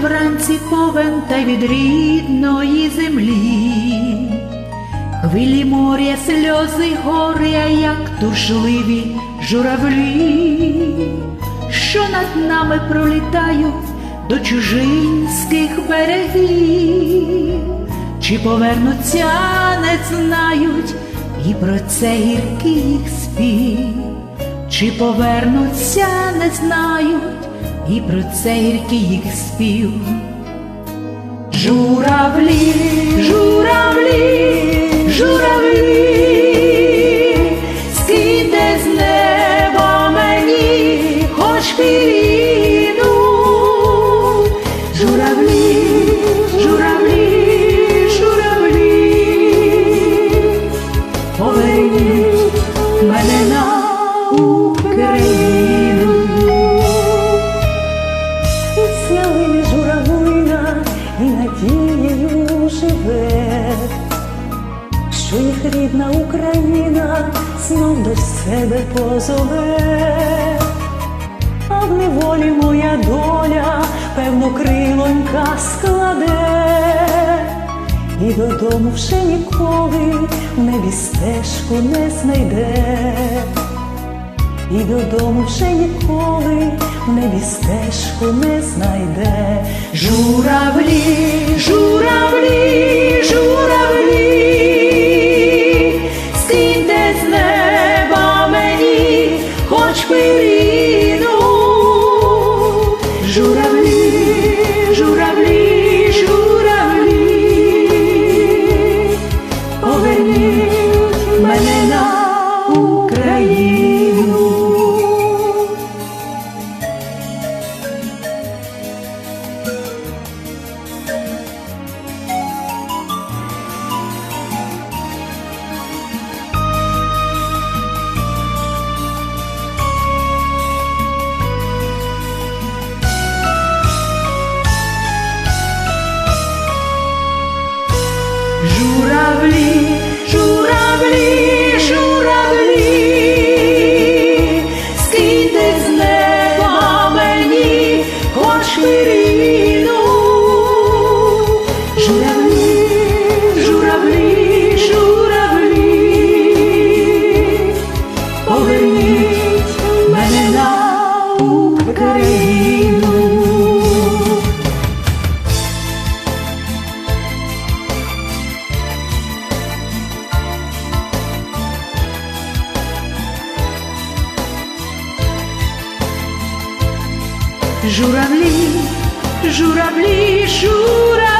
вранці повен та від рідної землі. Хвилі моря, сльози горя, як тужливі журавлі, що над нами пролітають до чужинських берегів, чи повернуться, не знають, і про це гіркий їх спів, чи повернуться, не знають, і про це їх спів. Журавлі, журавлі, журавлі, надією живе, що їх рідна Україна знов до себе позове, а в неволі моя доля, певно, крилонька складе, і додому вже ніколи в небі стежку не знайде і додому вже ніколи в небі стежку не знайде. Журавлі, журавлі, журавлі, скиньте з неба мені хоч пиріну. Журавлі, журавлі, журавлі, скиньте з неба мені хоч. Журавлі, журавлі, Журавлі, журавлі, журавлі,